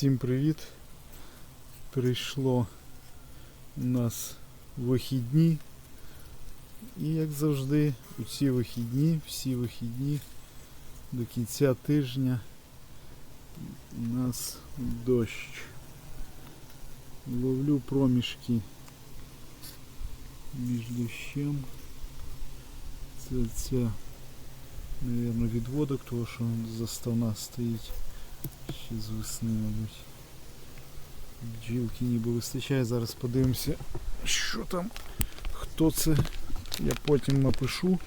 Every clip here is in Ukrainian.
Всім привіт! Прийшло у нас вихідні. І як завжди, у ці вихідні, всі вихідні до кінця тижня у нас дощ. Ловлю проміжки між дощем. Це ця, мабуть, відводок, того що заставна стоїть ще з весни, мабуть. Бджілки ніби вистачає. Зараз подивимося, що там, хто це. Я потім напишу.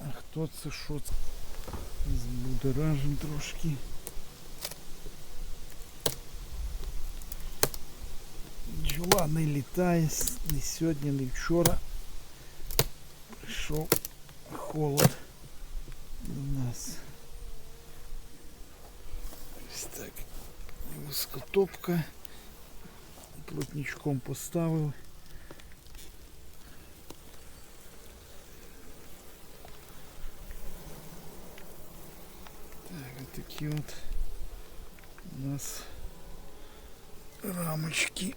А хто це, що це? Збудоражим трошки. Бджола не літає с- ні сьогодні, ні вчора. Прийшов холод до нас. Так. Воскотопка. Плотничком поставив. Так, вот такие вот у нас рамочки.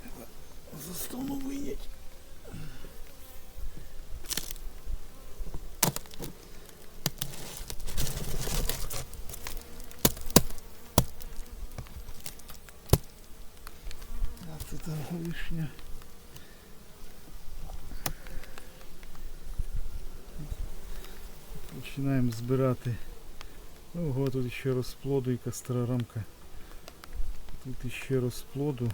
Треба Заставну вынять. Починаємо збирати. Ого, тут ще розплоду і костра рамка. Тут ще розплоду.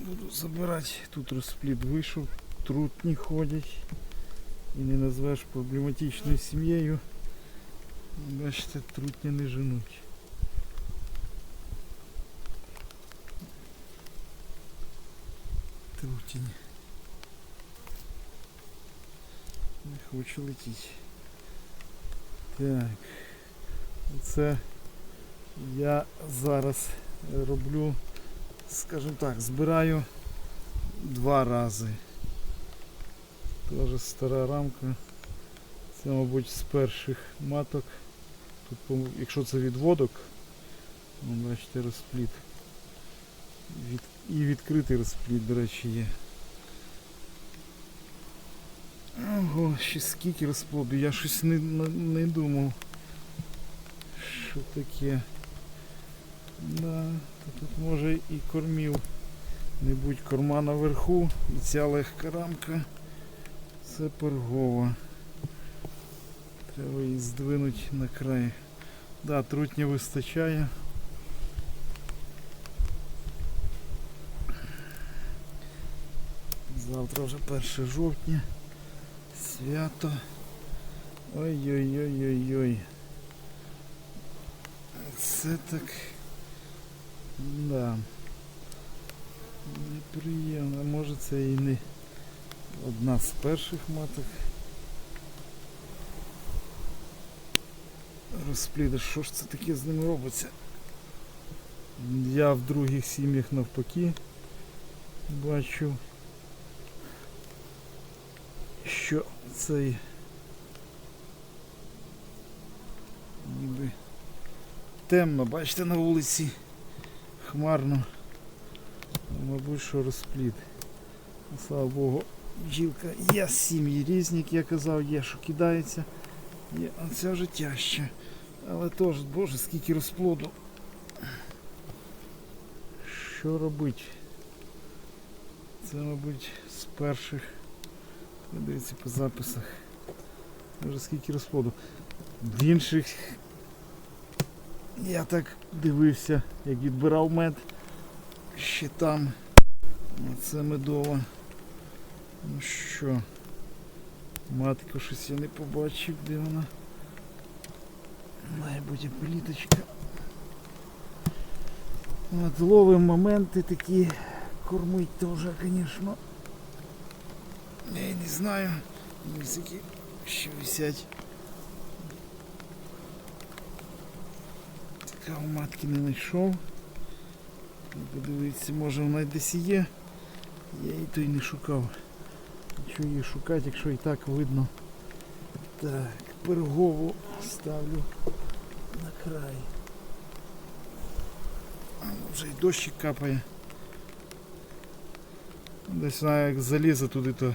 Буду забирати. Тут розплід вийшов, трутні ходять. І не назвеш проблематичною сім'єю. Бачите, трутні не женуть. Трутень. Не хочу летіти. Так. Це я зараз роблю, скажімо так, збираю два рази. Теж стара рамка. Це, мабуть, з перших маток. Тут, якщо це відводок, ну, бачите, розпліт. Від... І відкритий розпліт, до речі, є. Ого, ще скільки розплоду, я щось не, не, думав. Що таке? Да, тут може і кормів. Не будь корма наверху. І ця легка рамка. Це пергова. Треба її здвинути на край. Да, трутня вистачає. Завтра вже 1 жовтня. Свято. Ой-ой-ой-ой-ой. Це так. Да. Неприємно. Може це і не одна з перших маток. Розпліда, що ж це таке з ним робиться? Я в других сім'ях навпаки бачу, що цей ніби темно, бачите на вулиці хмарно. Мабуть, що розплід. Ну, Слава Богу, бджілка є сім'ї різні, як я казав, є, що кидається. Є, це вже тяжче. Але теж, боже, скільки розплоду. Що робити? Це, мабуть, з перших. Дивіться по записах. Може скільки розплоду. В інших я так дивився, як відбирав мед. Ще там. Оце медова. Ну що? Матку щось я не побачив, де вона. Має бути пліточка. От ловимо моменти такі. Кормить теж, звісно. Я не знаю. Які ще висять. Така у матки не знайшов. Ну, Подивіться, може вона десь є. Я її то й не шукав. Що її шукати, якщо і так видно. Так, пергову ставлю на край. А, Вже й дощик капає. Десь знаю, як залізе туди, то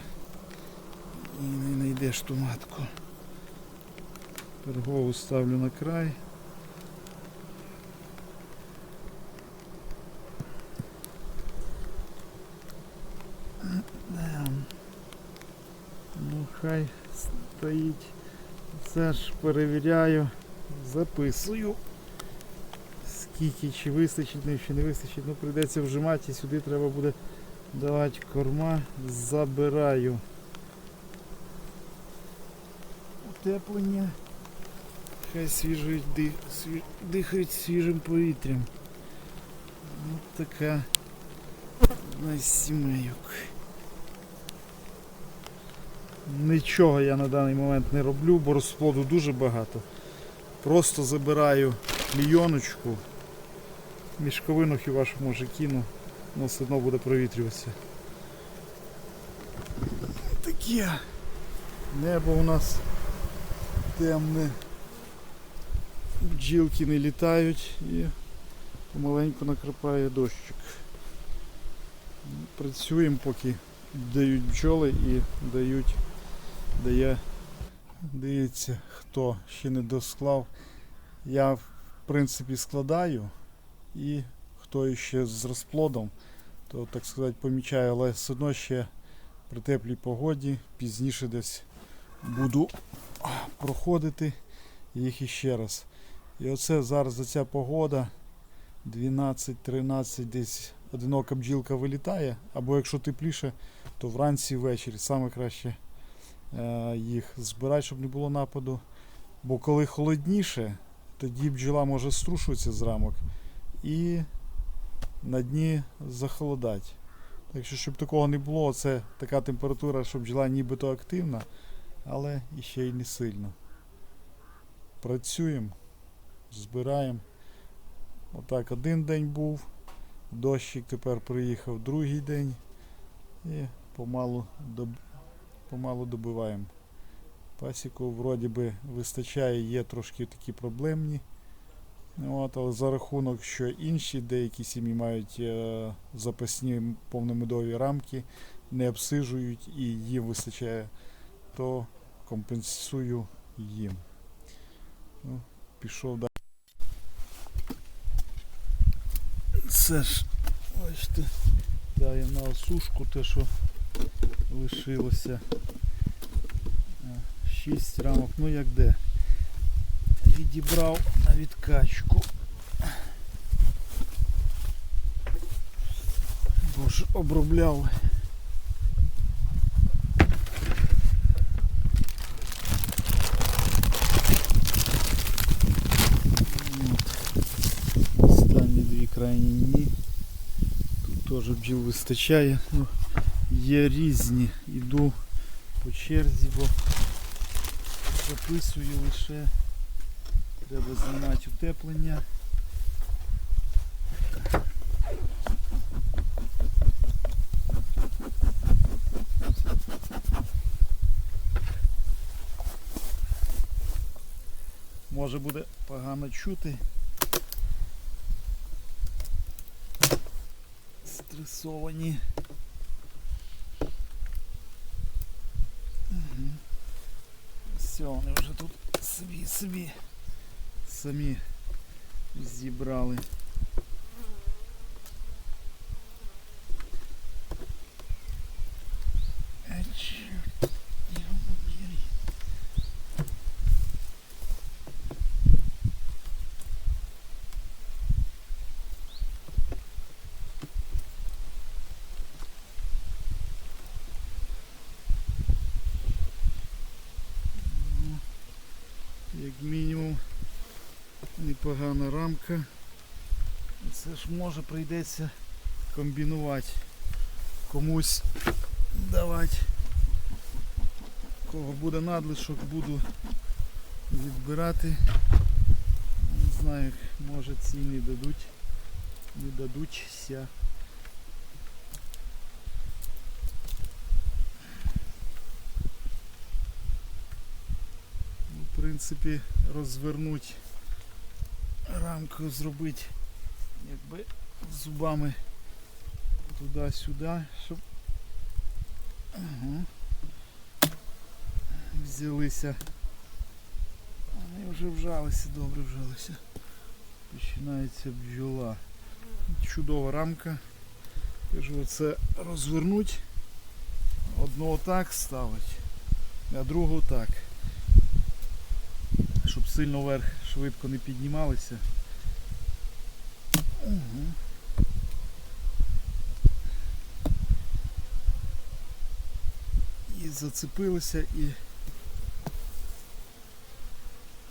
і не знайдеш ту матку. Пергову ставлю на край. Ну хай стоїть. Це ж перевіряю, записую. Скільки чи вистачить, чи не вистачить. Ну прийдеться вжимати і сюди треба буде давати корма. Забираю. Утеплення. Хай свіжують, дих, сві, дихають свіжим повітрям. Ось така із сімейок. Нічого я на даний момент не роблю, бо розплоду дуже багато. Просто забираю клійоночку, мішковину хіба що може кину, але все одно буде провітрюватися. Таке небо у нас темне. Бджілки не літають і помаленьку накрапає дощик. Працюємо поки дають бджоли і дають дає. Дивіться, хто ще не досклав. Я в принципі складаю і хто ще з розплодом, то так сказати помічаю, але все одно ще при теплій погоді пізніше десь буду проходити їх іще раз. І оце зараз за ця погода 12-13 десь одинока бджілка вилітає, або якщо тепліше, то вранці ввечері саме краще е, їх збирати, щоб не було нападу. Бо коли холодніше, тоді бджола може струшуватися з рамок і на дні захолодать. Так що, щоб такого не було, це така температура, що бджола нібито активна, але іще й не сильно. Працюємо, збираємо. Отак один день був, дощик тепер приїхав другий день і помалу, доб... помалу добиваємо. Пасіку вроді би вистачає, є трошки такі проблемні. От, але за рахунок, що інші деякі сім'ї мають е, запасні повномедові рамки, не обсижують і їм вистачає, то компенсую їм. Ну, пішов далі. Це ж, бачите, дає на осушку те, що лишилося. Е, Шість рамок, ну як де. Відібрав на відкачку. Бо ж обробляв. От. Останні дві крайні ні. Тут теж бджіл вистачає. Ну, є різні. Іду по черзі, бо записую лише. Треба знімати утеплення. Може буде погано чути. Стресовані. Мгм. Все, вони вже тут собі собі самі зібрали. Як мінімум непогана рамка. Це ж може прийдеться комбінувати. Комусь давати. Кого буде надлишок, буду відбирати. Не знаю, може ці не дадуть. Не дадуться. Ну, В принципі, розвернуть рамку зробити якби зубами туди-сюди, щоб ага. взялися. Вони вже вжалися, добре вжалися. Починається бджола. Чудова рамка. Кажу, оце розвернуть. Одну отак ставить, а другу так. Сильно вверх швидко не піднімалися. Угу. І зацепилися і.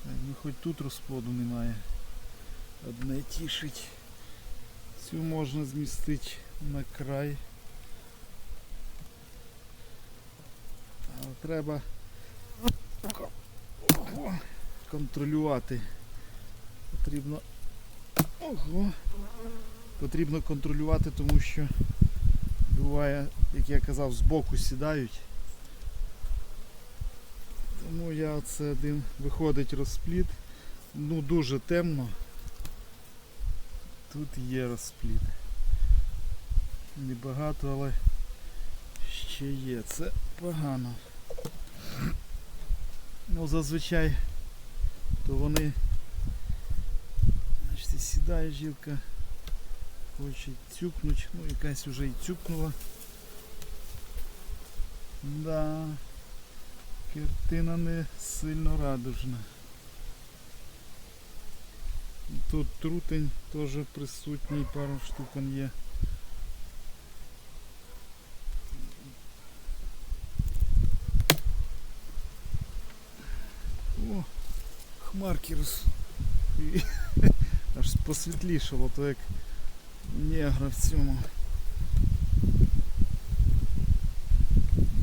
Ну хоч тут розплоду немає. Одне тішить. Цю можна змістити на край. Але треба ого, контролювати. Потрібно. Ого. Потрібно контролювати, тому що буває, як я казав, збоку сідають. Тому я оце один виходить розпліт. Ну дуже темно. Тут є розпліт. Небагато, але ще є. Це погано. Ну зазвичай то вони значить, сідає жінка, хоче цюкнуть, ну якась вже і цюкнула. Да, картина не сильно радужна. Тут трутень теж присутній, пару штук є. О, хмарки і- Аж посвітлішало, то як негра в цьому.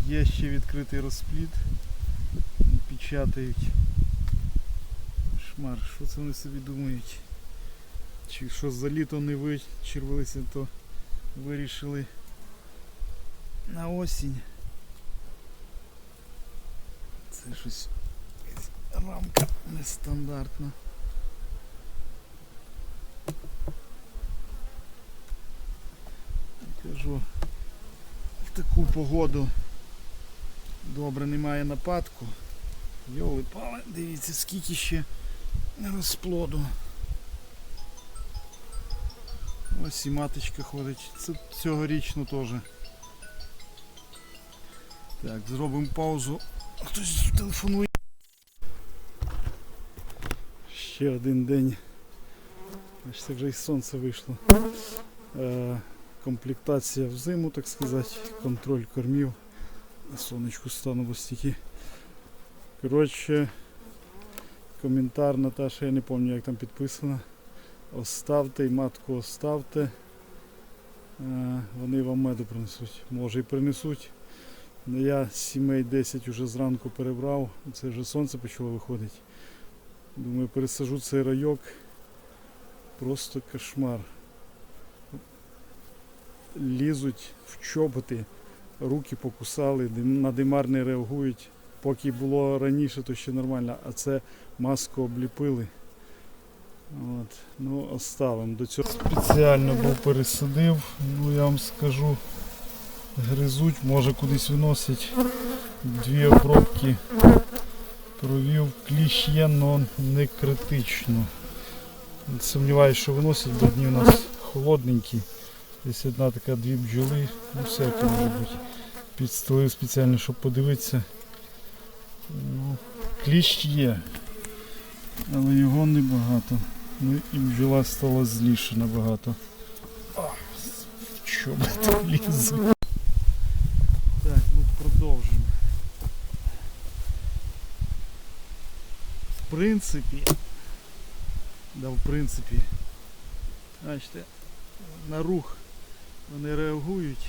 Є ще відкритий розпліт. Печатають. Шмар, що це вони собі думають? Чи що за літо не вичервалися, то вирішили на осінь. Це щось рамка нестандартна. Кажу, в таку погоду добре немає нападку. Йоли пали, дивіться скільки ще розплоду. Ось і маточка ходить. Це цьогорічно теж. Так, зробимо паузу. Хтось телефонує. Ще один день. Бачите, вже і сонце вийшло. Е, комплектація в зиму, так сказати, контроль кормів. Сонечку стану ось тільки. Коротше, коментар Наташа, я не пам'ятаю як там підписано. Оставте і матку оставте. Е, Вони вам меду принесуть. Може і принесуть. Ну, Я сімей 10 уже зранку перебрав. Це вже сонце почало виходити. Думаю, пересажу цей райок. Просто кошмар. Лізуть в чоботи, руки покусали, на димар не реагують. Поки було раніше, то ще нормально, а це маску обліпили. От. Ну, оставимо. До цього спеціально був пересадив, ну я вам скажу, гризуть, може кудись виносять. Дві обробки провів. Кліщ є, але не критично. Сумніваюся, що виносять, бо дні у нас холодненькі. Десь одна така дві бджоли, ну все як. Підстелив спеціально, щоб подивитися. Ну, кліщ є, але його небагато. Ну і бджола стала зліше набагато. Що би там лізе? Так, ну продовжимо. В принципі, да в принципі, бачите, на рух вони реагують,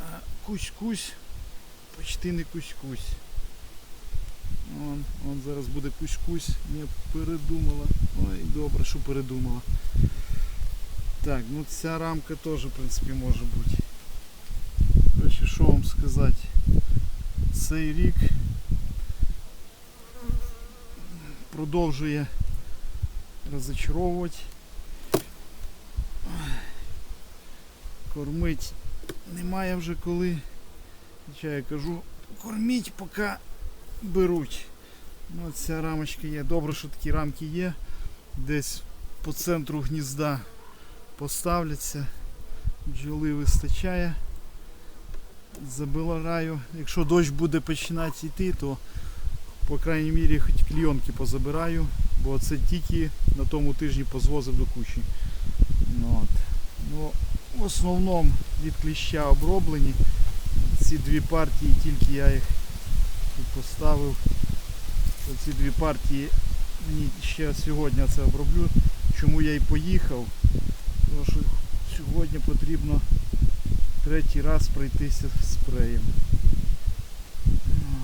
а кусь-кусь почти не кусь-кусь. Вон, вон зараз буде кусь-кусь, не передумала. Ой, добре, що передумала. Так, ну ця рамка теж в принципі може бути. Короче, що вам сказати? Цей рік продовжує розочаровувати. Кормить немає вже коли. Хоча я кажу, корміть, поки беруть. Ну, ця рамочка є. Добре, що такі рамки є. Десь по центру гнізда поставляться. Бджоли вистачає. Забираю. Якщо дощ буде починати йти, то по крайній мірі хоч клійонки позабираю, бо це тільки на тому тижні позвозив до кучі. Ну, от. Ну, в основному від кліща оброблені. Ці дві партії, тільки я їх тут поставив. Ці дві партії мені ще сьогодні це оброблю. Чому я і поїхав? Тому що сьогодні потрібно третій раз пройтися спреєм.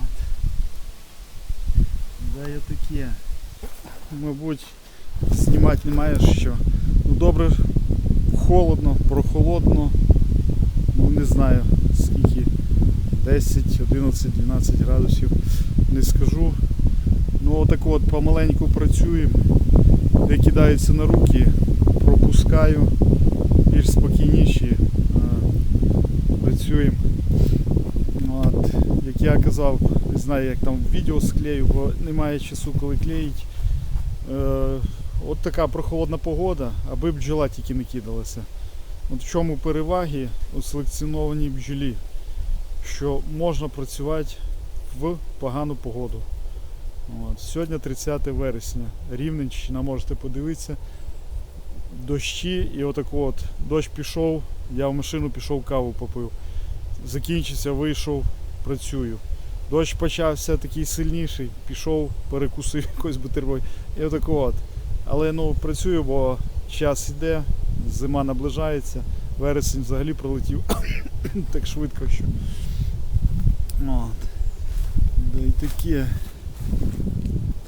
От. Да, я таке. Мабуть, знімати немає що. Ну добре, холодно, прохолодно. Ну не знаю скільки. 10, 11, 12 градусів. Не скажу. Ну отак от помаленьку працюємо. Де кидається на руки, пропускаю. Більш спокійніші. а, Працюємо. Ну, От, як я казав, не знаю як там відео склею, бо немає часу коли клеїть. Е, от така прохолодна погода, аби бджола тільки не кидалася. От в чому переваги у селекціонованій бджолі, що можна працювати в погану погоду. От. Сьогодні 30 вересня. Рівненщина, можете подивитися. Дощі і отак от дощ пішов, я в машину пішов каву попив. Закінчився, вийшов, працюю. Дощ почався такий сильніший, пішов, перекусив якось бутерброд. І отак от. Але ну працюю, бо час іде, зима наближається, вересень взагалі пролетів так швидко, що. От. Да і таке.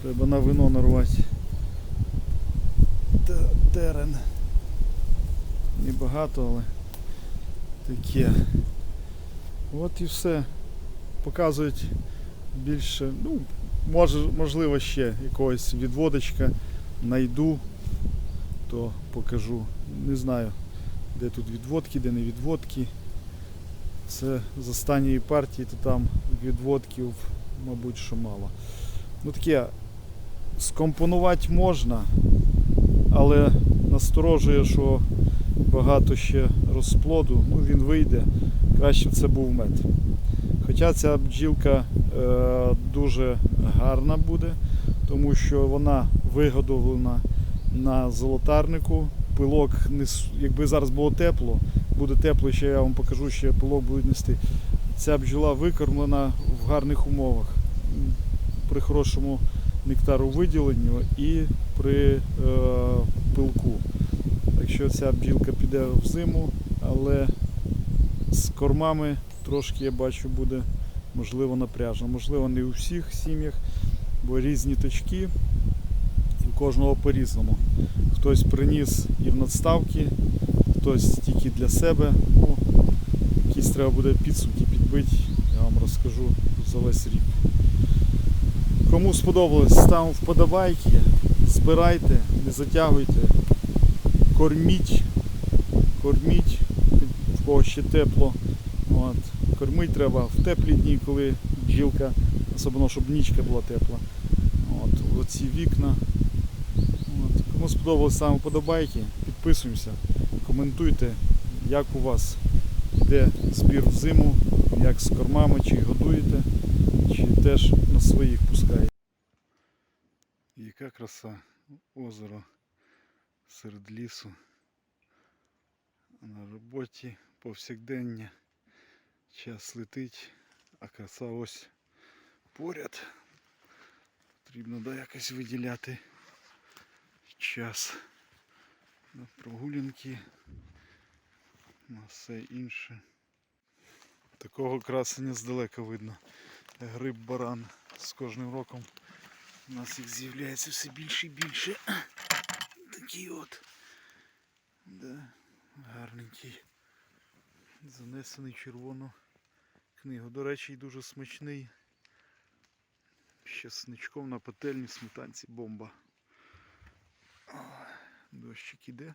Треба на вино нарвати. Терен. Небагато, але таке. От і все. Показують більше, ну, може, можливо, ще якогось відводочка знайду, то покажу. Не знаю, де тут відводки, де не відводки. Це з останньої партії, то там відводків, мабуть, що мало. Ну таке, скомпонувати можна, але насторожує, що багато ще розплоду, ну він вийде, краще це був мед. Хоча ця бджілка е, дуже гарна буде, тому що вона вигодовлена на золотарнику. Пилок, якби зараз було тепло, буде тепло, ще я вам покажу, ще пилок будуть нести. Ця бджола викормлена в гарних умовах. При хорошому нектару виділенню і при е, пилку. Так що ця бджілка піде в зиму, але з кормами трошки я бачу буде можливо напряжно. Можливо, не у всіх сім'ях, бо різні точки і у кожного по-різному. Хтось приніс і в надставки, хтось тільки для себе. Ну, якісь треба буде підсумки підбити, я вам розкажу за весь рік. Кому сподобалось, ставимо вподобайки, збирайте, не затягуйте, корміть, корміть, в кого ще тепло. От. Кормити треба в теплі дні, коли бджілка, особливо, щоб нічка була тепла. От. Оці вікна. От. Кому сподобалось ставимо вподобайки, підписуємося, коментуйте, як у вас йде збір в зиму, як з кормами, чи годуєте, чи теж на своїх пускаєте. Яка краса озеро серед лісу. На роботі повсякдення. Час летить, а краса ось поряд. Потрібно да, якось виділяти час на прогулянки, на все інше. Такого красення здалека видно. Гриб баран з кожним роком. У нас їх з'являється все більше і більше. Такий от. Да, гарненький. Занесений червону книгу. До речі, дуже смачний. Ще сничком на пательні сметанці бомба. Дощик іде.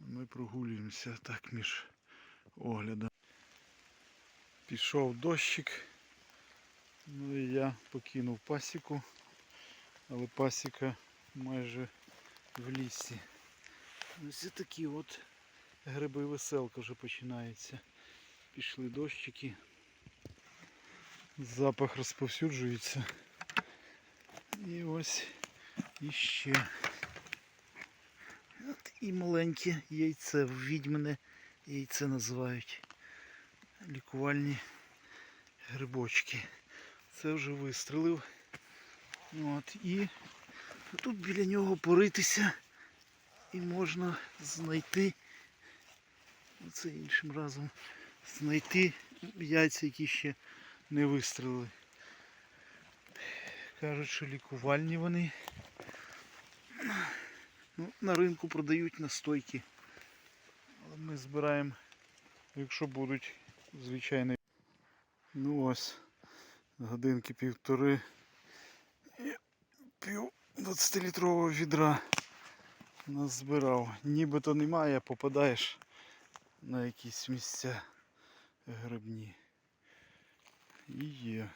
Ми прогулюємося так між оглядами. Пішов дощик. Ну і я покинув пасіку, але пасіка майже в лісі. Ось такі от гриби веселка вже починається. Пішли дощики. Запах розповсюджується. І ось іще. От і маленьке яйце, відьмине яйце називають. Лікувальні грибочки. Це вже вистрелив. От, і тут біля нього поритися і можна знайти це іншим разом знайти яйця, які ще не вистрелили. Кажуть, що лікувальні вони. Ну, на ринку продають настойки. Але ми збираємо, якщо будуть звичайні. Ну ось, годинки півтори і пів 20-літрового відра нас збирав. Нібито немає, попадаєш на якісь місця грибні. І є.